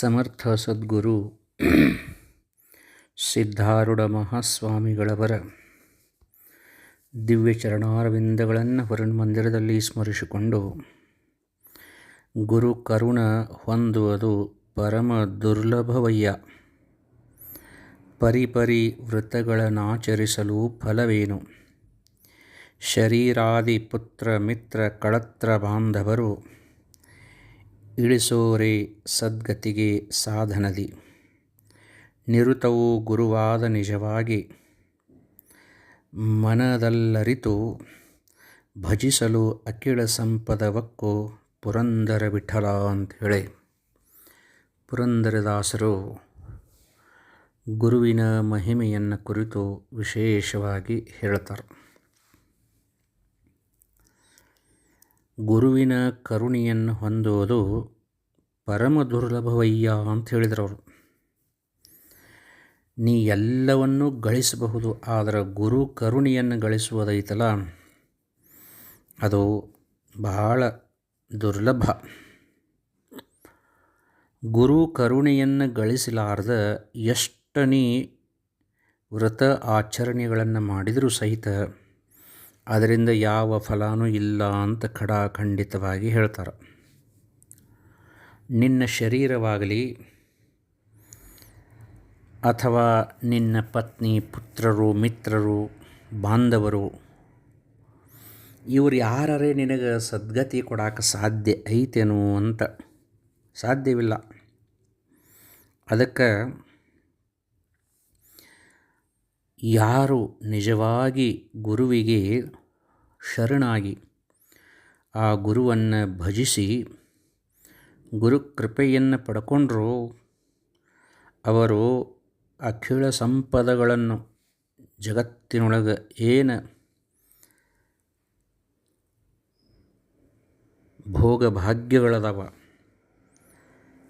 ಸಮರ್ಥ ಸದ್ಗುರು ಸಿದ್ಧಾರೂಢ ಮಹಾಸ್ವಾಮಿಗಳವರ ದಿವ್ಯ ಚರಣಾರವಿಂದಗಳನ್ನು ಮಂದಿರದಲ್ಲಿ ಸ್ಮರಿಸಿಕೊಂಡು ಗುರು ಕರುಣ ಹೊಂದುವುದು ಪರಮ ದುರ್ಲಭವಯ್ಯ. ಪರಿಪರಿ ವೃತ್ತಗಳನ್ನಾಚರಿಸಲು ಫಲವೇನು? ಶರೀರಾದಿ ಪುತ್ರ ಮಿತ್ರ ಕಳತ್ರ ಬಾಂಧವರು ಇಳಿಸೋರೆ ಸದ್ಗತಿಗೆ ಸಾಧನದಿ. ನಿರುತವು ಗುರುವಾದ ನಿಜವಾಗಿ ಮನದಲ್ಲರಿತು ಭಜಿಸಲು ಅಖಿಳ ಸಂಪದವಕ್ಕೂ ಪುರಂದರ ವಿಠಲ ಅಂಥೇಳಿ ಪುರಂದರದಾಸರು, ಗುರುವಿನ ಮಹಿಮೆಯನ್ನು ಕುರಿತು ವಿಶೇಷವಾಗಿ ಹೇಳ್ತಾರೆ. ಗುರುವಿನ ಕರುಣೆಯನ್ನು ಹೊಂದುವುದು ಪರಮ ದುರ್ಲಭವಯ್ಯ ಅಂತ ಹೇಳಿದರು ಅವರು. ನೀ ಎಲ್ಲವನ್ನೂ ಗಳಿಸಬಹುದು, ಆದರೆ ಗುರು ಕರುಣೆಯನ್ನು ಗಳಿಸುವುದೈತಲ್ಲ, ಅದು ಬಹಳ ದುರ್ಲಭ. ಗುರು ಕರುಣೆಯನ್ನು ಗಳಿಸಲಾರದ ಎಷ್ಟನೇ ವ್ರತ ಆಚರಣೆಗಳನ್ನು ಮಾಡಿದರೂ ಸಹಿತ ಅದರಿಂದ ಯಾವ ಫಲನೂ ಇಲ್ಲ ಅಂತ ಖಡಾಖಂಡಿತವಾಗಿ ಹೇಳ್ತಾರೆ. ನಿನ್ನ ಶರೀರವಾಗಲಿ ಅಥವಾ ನಿನ್ನ ಪತ್ನಿ, ಪುತ್ರರು, ಮಿತ್ರರು, ಬಾಂಧವರು, ಇವರು ಯಾರೇ ನಿನಗೆ ಸದ್ಗತಿ ಕೊಡೋಕೆ ಸಾಧ್ಯ ಐತೇನೋ ಅಂತ ಸಾಧ್ಯವಿಲ್ಲ. ಅದಕ್ಕೆ ಯಾರು ನಿಜವಾಗಿ ಗುರುವಿಗೆ ಶರಣಾಗಿ ಆ ಗುರುವನ್ನು ಭಜಿಸಿ ಗುರು ಕೃಪೆಯನ್ನು ಪಡ್ಕೊಂಡ್ರು ಅವರು ಅಖಿಳ ಸಂಪದಗಳನ್ನು ಜಗತ್ತಿನೊಳಗೆ ಏನು ಭೋಗ ಭಾಗ್ಯಗಳದಾವ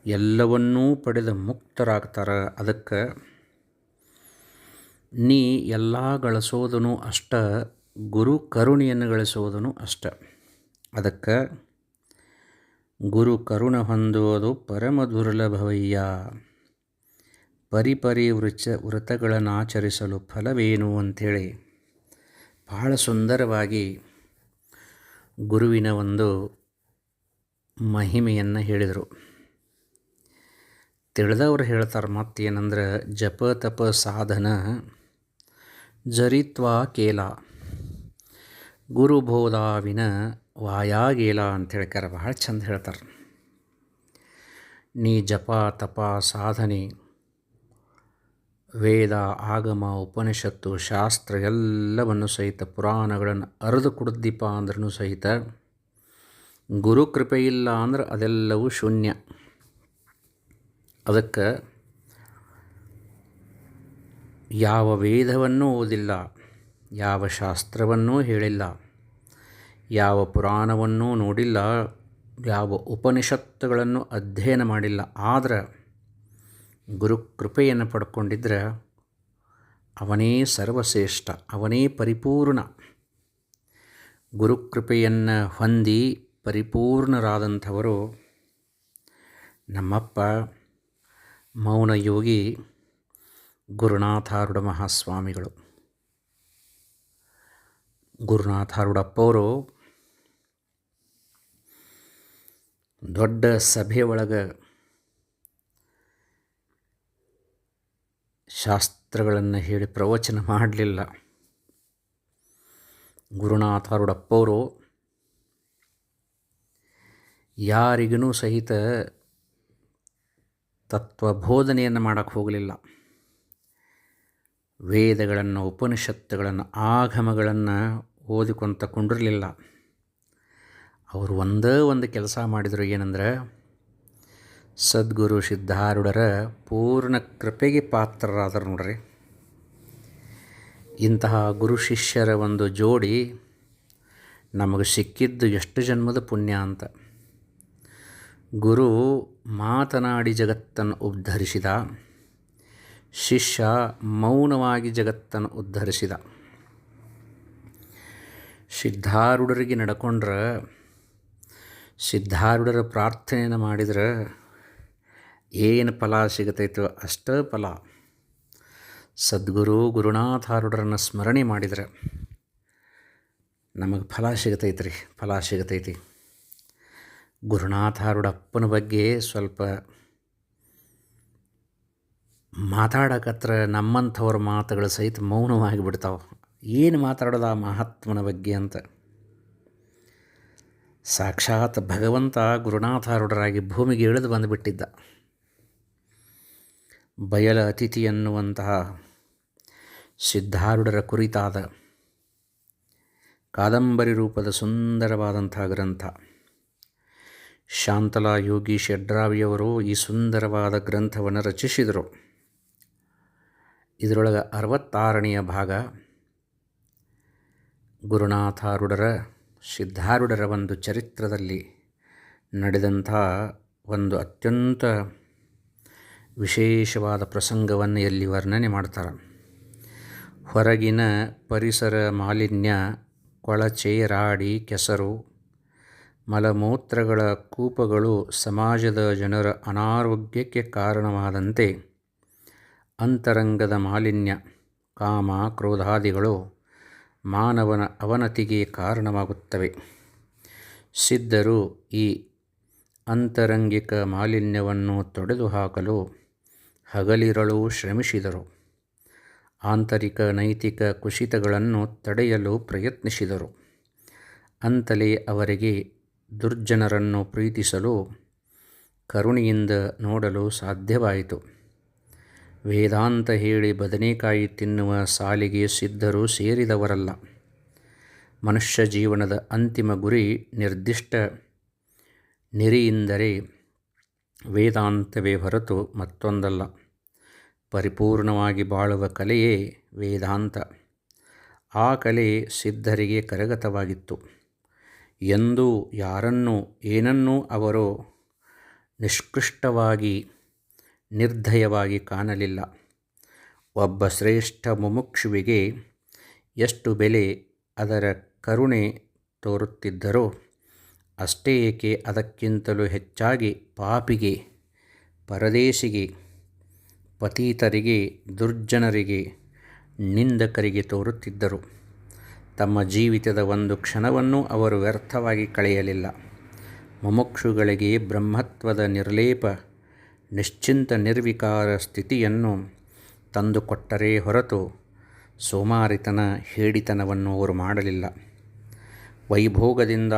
ಎಲ್ಲವನ್ನೂ ಪಡೆದು ಮುಕ್ತರಾಗ್ತಾರೆ. ಅದಕ್ಕೆ ನೀ ಎಲ್ಲ ಗಳಿಸೋದನು ಅಷ್ಟ, ಗುರು ಕರುಣೆಯನ್ನು ಗಳಿಸೋದನು ಅಷ್ಟ. ಅದಕ್ಕೆ, ಗುರು ಕರುಣ ಹೊಂದುವುದು ಪರಮ ದುರ್ಲಭವಯ್ಯ. ಪರಿಪರಿ ವೃಚ, ವ್ರತಗಳನ್ನು ಆಚರಿಸಲು ಫಲವೇನು ಅಂಥೇಳಿ ಬಹಳ ಸುಂದರವಾಗಿ ಗುರುವಿನ ಒಂದು ಮಹಿಮೆಯನ್ನು ಹೇಳಿದರು. ತಿಳಿದವ್ರು ಹೇಳ್ತಾರೆ ಮತ್ತೇನಂದ್ರೆ ಜಪ ತಪ ಸಾಧನ ಜರಿತ್ವಾ ಕೇಲ. ಗುರುಬೋಧಾವಿನ ವಾಯಾಗೇಲ ಅಂತ ಹೇಳ್ತಾರೆ ಭಾಳ ಚಂದ ಹೇಳ್ತಾರೆ. ನೀ ಜಪ ತಪ ಸಾಧನೆ, ವೇದ, ಆಗಮ, ಉಪನಿಷತ್ತು, ಶಾಸ್ತ್ರ ಎಲ್ಲವನ್ನು ಸಹಿತ ಪುರಾಣಗಳನ್ನು ಅರಿದು ಕುಡ್ದೀಪ ಅಂದ್ರೂ ಸಹಿತ ಗುರು ಕೃಪೆ ಇಲ್ಲ ಅಂದ್ರೆ ಅದೆಲ್ಲವೂ ಶೂನ್ಯ. ಅದಕ್ಕೆ ಯಾವ ವೇದವನ್ನೂ ಓದಿಲ್ಲ, ಯಾವ ಶಾಸ್ತ್ರವನ್ನೂ ಹೇಳಿಲ್ಲ, ಯಾವ ಪುರಾಣವನ್ನೂ ನೋಡಿಲ್ಲ, ಯಾವ ಉಪನಿಷತ್ತುಗಳನ್ನು ಅಧ್ಯಯನ ಮಾಡಿಲ್ಲ, ಆದರೆ ಗುರು ಕೃಪೆಯನ್ನು ಪಡ್ಕೊಂಡಿದ್ರೆ ಅವನೇ ಸರ್ವಶ್ರೇಷ್ಠ, ಅವನೇ ಪರಿಪೂರ್ಣ. ಗುರುಕೃಪೆಯನ್ನು ಹೊಂದಿ ಪರಿಪೂರ್ಣರಾದಂಥವರು ನಮ್ಮಪ್ಪ ಮೌನಯೋಗಿ ಗುರುನಾಥಾರುಡ ಮಹಾಸ್ವಾಮಿಗಳು ಗುರುನಾಥಾರುಡಪ್ಪವರು ದೊಡ್ಡ ಸಭೆ ಒಳಗೆ ಶಾಸ್ತ್ರಗಳನ್ನು ಹೇಳಿ ಪ್ರವಚನ ಮಾಡಲಿಲ್ಲ. ಗುರುನಾಥಾರುಡಪ್ಪವರು ಯಾರಿಗೂ ಸಹಿತ ತತ್ವಬೋಧನೆಯನ್ನು ಮಾಡೋಕ್ಕೆ ಹೋಗಲಿಲ್ಲ. ವೇದಗಳನ್ನು, ಉಪನಿಷತ್ತುಗಳನ್ನು, ಆಗಮಗಳನ್ನು ಓದಿಕೊಂತ ಕೊಂಡಿರಲಿಲ್ಲ. ಅವರು ಒಂದೇ ಒಂದು ಕೆಲಸ ಮಾಡಿದರು ಏನಂದ್ರೆ, ಸದ್ಗುರು ಸಿದ್ಧಾರೂಢರ ಪೂರ್ಣ ಕೃಪೆಗೆ ಪಾತ್ರರಾದರು ನೋಡ್ರಿ. ಇಂತಹ ಗುರು ಶಿಷ್ಯರ ಒಂದು ಜೋಡಿ ನಮಗೆ ಸಿಕ್ಕಿದ್ದು ಎಷ್ಟು ಜನ್ಮದ ಪುಣ್ಯ ಅಂತ. ಗುರು ಮಾತನಾಡಿ ಜಗತ್ತನ್ನು ಉದ್ಧರಿಸಿದ. ಶಿಷ್ಯ ಮೌನವಾಗಿ ಜಗತ್ತನ್ನು ಉದ್ಧರಿಸಿದ. ಸಿದ್ಧಾರೂಢರಿಗೆ ನಡ್ಕೊಂಡ್ರೆ, ಸಿದ್ಧಾರೂಢರ ಪ್ರಾರ್ಥನೆಯನ್ನು ಮಾಡಿದ್ರೆ ಏನು ಫಲ ಸಿಗತೈತೋ ಅಷ್ಟೇ ಫಲ. ಸದ್ಗುರು ಗುರುನಾಥಾರೂಢರನ್ನು ಸ್ಮರಣೆ ಮಾಡಿದರೆ, ನಮಗೆ ಫಲ ಸಿಗತೈತ್ರಿ, ಫಲ ಸಿಗತೈತಿ. ಗುರುನಾಥಾರುಡಪ್ಪನ ಬಗ್ಗೆ ಸ್ವಲ್ಪ ಮಾತಾಡಕತ್ರ ನಮ್ಮಂಥವ್ರ ಮಾತುಗಳು ಸಹಿತ ಮೌನವಾಗಿ ಬಿಡ್ತಾವೆ. ಏನು ಮಾತಾಡೋದು ಆ ಮಹಾತ್ಮನ ಬಗ್ಗೆ ಅಂತ? ಸಾಕ್ಷಾತ್ ಭಗವಂತ ಗುರುನಾಥಾರೂಢರಾಗಿ ಭೂಮಿಗೆ ಇಳಿದು ಬಂದುಬಿಟ್ಟಿದ್ದ. ಬಯಲ ಅತಿಥಿ ಎನ್ನುವಂತಹ ಸಿದ್ಧಾರೂಢರ ಕುರಿತಾದ ಕಾದಂಬರಿ ರೂಪದ ಸುಂದರವಾದಂಥ ಗ್ರಂಥ. ಶಾಂತಲಾ ಯೋಗಿ ಶೆಡ್ರಾವಿಯವರು ಈ ಸುಂದರವಾದ ಗ್ರಂಥವನ್ನು ರಚಿಸಿದರು. ಇದರೊಳಗೆ ಅರವತ್ತಾರನೆಯ ಭಾಗ. ಗುರುನಾಥಾರುಡರ ಸಿದ್ಧಾರುಡರ ಒಂದು ಚರಿತ್ರದಲ್ಲಿ ನಡೆದಂಥ ಒಂದು ಅತ್ಯಂತ ವಿಶೇಷವಾದ ಪ್ರಸಂಗವನ್ನು ಇಲ್ಲಿ ವರ್ಣನೆ ಮಾಡ್ತಾರೆ. ಹೊರಗಿನ ಪರಿಸರ ಮಾಲಿನ್ಯ ಕೊಳಚೆ ರಾಡಿ ಕೆಸರು, ಮಲಮೂತ್ರಗಳ ಕೂಪಗಳು ಸಮಾಜದ ಜನರ ಅನಾರೋಗ್ಯಕ್ಕೆ ಕಾರಣವಾದಂತೆ ಅಂತರಂಗದ ಮಾಲಿನ್ಯ, ಕಾಮ, ಕ್ರೋಧಾದಿಗಳು ಮಾನವನ ಅವನತಿಗೆ ಕಾರಣವಾಗುತ್ತವೆ. ಸಿದ್ಧರು ಈ ಅಂತರಂಗಿಕ ಮಾಲಿನ್ಯವನ್ನು ತೊಡೆದುಹಾಕಲು ಹಗಲಿರಳು ಶ್ರಮಿಸಿದರು. ಆಂತರಿಕ ನೈತಿಕ ಕುಸಿತಗಳನ್ನು ತಡೆಯಲು ಪ್ರಯತ್ನಿಸಿದರು. ಅಂತಲೇ ಅವರಿಗೆ ದುರ್ಜನರನ್ನು ಪ್ರೀತಿಸಲು, ಕರುಣೆಯಿಂದ ನೋಡಲು ಸಾಧ್ಯವಾಯಿತು. ವೇದಾಂತ ಹೇಳಿ ಬದನೆಕಾಯಿ ತಿನ್ನುವ ಸಾಲಿಗೆ ಸಿದ್ಧರು ಸೇರಿದವರಲ್ಲ. ಮನುಷ್ಯ ಜೀವನದ ಅಂತಿಮ ಗುರಿ ನಿರ್ದಿಷ್ಟ ನಿರಿಯಿಂದರೆ ವೇದಾಂತವೇ ಹೊರತು ಮತ್ತೊಂದಲ್ಲ. ಪರಿಪೂರ್ಣವಾಗಿ ಬಾಳುವ ಕಲೆಯೇ ವೇದಾಂತ. ಆ ಕಲೆ ಸಿದ್ಧರಿಗೆ ಕರಗತವಾಗಿತ್ತು. ಎಂದೂ ಯಾರನ್ನೂ ಏನನ್ನೂ ಅವರು ನಿಷ್ಕೃಷ್ಟವಾಗಿ ನಿರ್ದಯವಾಗಿ ಕಾಣಲಿಲ್ಲ. ಒಬ್ಬ ಶ್ರೇಷ್ಠ ಮುಮುಕ್ಷುವಿಗೆ ಎಷ್ಟು ಬೆಲೆ ಅದರ ಕರುಣೆ ತೋರುತ್ತಿದ್ದರೋ, ಅಷ್ಟೇ ಏಕೆ ಅದಕ್ಕಿಂತಲೂ ಹೆಚ್ಚಾಗಿ ಪಾಪಿಗೆ, ಪರದೇಶಿಗೆ, ಪತೀತರಿಗೆ, ದುರ್ಜನರಿಗೆ, ನಿಂದಕರಿಗೆ ತೋರುತ್ತಿದ್ದರು. ತಮ್ಮ ಜೀವಿತದ ಒಂದು ಕ್ಷಣವನ್ನು ಅವರು ವ್ಯರ್ಥವಾಗಿ ಕಳೆಯಲಿಲ್ಲ. ಮುಮುಕ್ಷುಗಳಿಗೆ ಬ್ರಹ್ಮತ್ವದ ನಿರ್ಲೇಪ ನಿಶ್ಚಿಂತ ನಿರ್ವಿಕಾರ ಸ್ಥಿತಿಯನ್ನು ತಂದುಕೊಟ್ಟರೇ ಹೊರತು ಸೋಮಾರಿತನ, ಹೇಡಿತನವನ್ನು ಅವರು ಮಾಡಲಿಲ್ಲ. ವೈಭೋಗದಿಂದ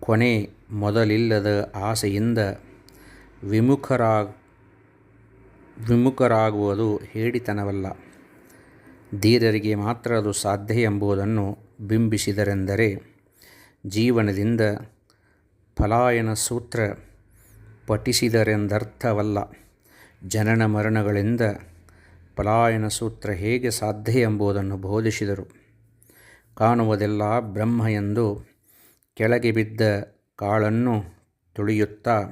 ಕೊನೆ ಮೊದಲಿಲ್ಲದ ಆಸೆಯಿಂದ ವಿಮುಖರಾಗ ವಿಮುಖರಾಗುವುದು ಹೇಡಿತನವಲ್ಲ. ಧೀರರಿಗೆ ಮಾತ್ರ ಅದು ಸಾಧ್ಯ ಎಂಬುದನ್ನು ಬಿಂಬಿಸಿದರೆಂದರೆ ಜೀವನದಿಂದ ಪಲಾಯನ ಸೂತ್ರ ಪಠಿಸಿದರೆಂದರ್ಥವಲ್ಲ. ಜನನ ಮರಣಗಳಿಂದ ಪಲಾಯನ ಸೂತ್ರ ಹೇಗೆ ಸಾಧ್ಯ ಎಂಬುದನ್ನು ಬೋಧಿಸಿದರು. ಕಾಣುವುದೆಲ್ಲ ಬ್ರಹ್ಮ ಎಂದು ಕೆಳಗೆ ಬಿದ್ದ ಕಾಳನ್ನು ತುಳಿಯುತ್ತಾ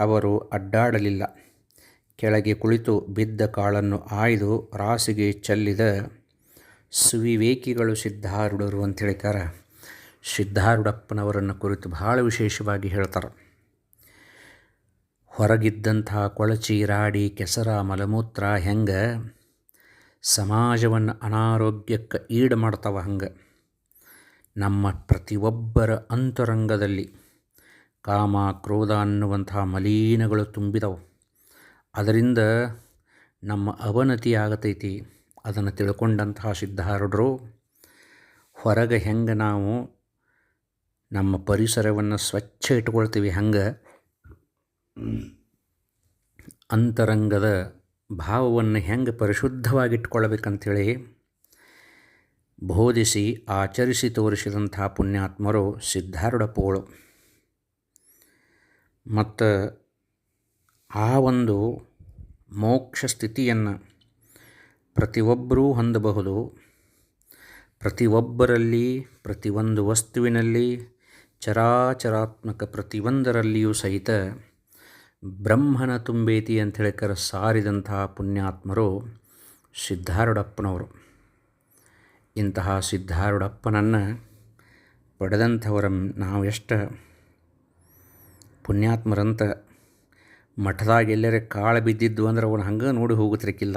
ಅವರು ಅಡ್ಡಾಡಲಿಲ್ಲ. ಕೆಳಗೆ ಕುಳಿತು ಬಿದ್ದ ಕಾಳನ್ನು ಆಯ್ದು ರಾಸಿಗೆ ಚೆಲ್ಲಿದ ಸುವಿವೇಕಿಗಳು ಸಿದ್ಧಾರೂಢರು ಅಂತ ಹೇಳಿಕಾರ ಸಿದ್ಧಾರೂಢಪ್ಪನವರನ್ನು ಕುರಿತು ಬಹಳ ವಿಶೇಷವಾಗಿ ಹೇಳ್ತಾರೆ. ಹೊರಗಿದ್ದಂಥ ಕೊಳಚಿ ರಾಡಿ ಕೆಸರ ಮಲಮೂತ್ರ ಹೆಂಗೆ? ಸಮಾಜವನ್ನು ಅನಾರೋಗ್ಯಕ್ಕೆ ಈಡು ಮಾಡ್ತಾವ ಹಂಗೆ. ನಮ್ಮ ಪ್ರತಿಯೊಬ್ಬರ ಅಂತರಂಗದಲ್ಲಿ ಕಾಮ, ಕ್ರೋಧ ಅನ್ನುವಂಥ ಮಲೀನಗಳು ತುಂಬಿದವು. ಅದರಿಂದ ನಮ್ಮ ಅವನತಿ ಆಗತೈತಿ ಅದನ್ನು ತಿಳ್ಕೊಂಡಂತಹ ಸಿದ್ಧಾರೂಢರು, ಹೊರಗೆ ಹೆಂಗೆ ನಾವು ನಮ್ಮ ಪರಿಸರವನ್ನು ಸ್ವಚ್ಛ ಇಟ್ಕೊಳ್ತೀವಿ ಹಂಗೆ ಅಂತರಂಗದ ಭಾವವನ್ನು ಹೆಂಗೆ ಪರಿಶುದ್ಧವಾಗಿಟ್ಕೊಳ್ಬೇಕಂಥೇಳಿ ಬೋಧಿಸಿ ಆಚರಿಸಿ ತೋರಿಸಿದಂಥ ಪುಣ್ಯಾತ್ಮರು ಸಿದ್ಧಾರೂಢಪ್ಪಗಳು ಮತ್ತು ಆ ಒಂದು ಮೋಕ್ಷ ಸ್ಥಿತಿಯನ್ನು ಪ್ರತಿಯೊಬ್ಬರೂ ಹೊಂದಬಹುದು. ಪ್ರತಿಯೊಬ್ಬರಲ್ಲಿ, ಪ್ರತಿಯೊಂದು ವಸ್ತುವಿನಲ್ಲಿ ಚರಾಚರಾತ್ಮಕ ಪ್ರತಿಯೊಂದರಲ್ಲಿಯೂ ಸಹಿತ ಬ್ರಹ್ಮನ ತುಂಬೇತಿ ಅಂಥೇಳಿ ಕರೆ ಸಾರಿದಂತಹ ಪುಣ್ಯಾತ್ಮರು ಸಿದ್ಧಾರುಡಪ್ಪನವರು ಇಂತಹ ಸಿದ್ಧಾರುಡಪ್ಪನನ್ನು ಪಡೆದಂಥವರ ನಾವು ಎಷ್ಟು ಪುಣ್ಯಾತ್ಮರಂತ ಮಠದಾಗ ಎಲ್ಲರೇ ಕಾಳು ಬಿದ್ದಿದ್ದು ಅಂದ್ರೆ ಅವನು ಹಂಗೆ ನೋಡಿ ಹೋಗುತ್ತಿರಕ್ಕಿಲ್ಲ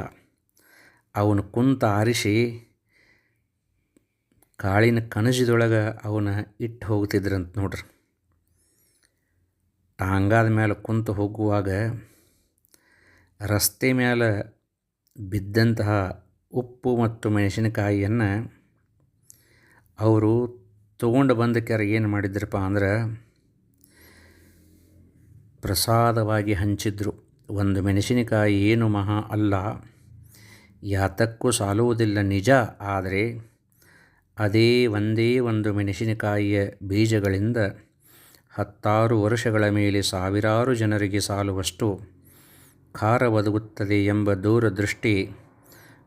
ಅವನು ಕುಂತ ಆರಿಸಿ ಕಾಳಿನ ಕಣಜದೊಳಗೆ ಅವನ ಇಟ್ಟು ಹೋಗ್ತಿದ್ರಂತ ನೋಡ್ರಿ. ಟಾಂಗಾದ ಮೇಲೆ ಕುಂತು ಹೋಗುವಾಗ ರಸ್ತೆ ಮೇಲೆ ಬಿದ್ದಂತಹ ಉಪ್ಪು ಮತ್ತು ಮೆಣಸಿನಕಾಯಿಯನ್ನು ಅವರು ತೊಗೊಂಡು ಬಂದಕ್ಕಾರೆ ಏನು ಮಾಡಿದ್ರಪ್ಪ ಅಂದ್ರೆ ಪ್ರಸಾದವಾಗಿ ಹಂಚಿದ್ರು. ಒಂದು ಮೆಣಸಿನಕಾಯಿ ಏನು ಮಹಾ ಅಲ್ಲ, ಯಾತಕ್ಕೂ ಸಾಲುವುದಿಲ್ಲ ನಿಜ, ಆದರೆ ಅದೇ ಒಂದೇ ಒಂದು ಮೆಣಸಿನಕಾಯಿಯ ಬೀಜಗಳಿಂದ ಹತ್ತಾರು ವರ್ಷಗಳ ಮೇಲೆ ಸಾವಿರಾರು ಜನರಿಗೆ ಸಾಲುವಷ್ಟು ಖಾರ ಒದಗುತ್ತದೆ ಎಂಬ ದೂರದೃಷ್ಟಿ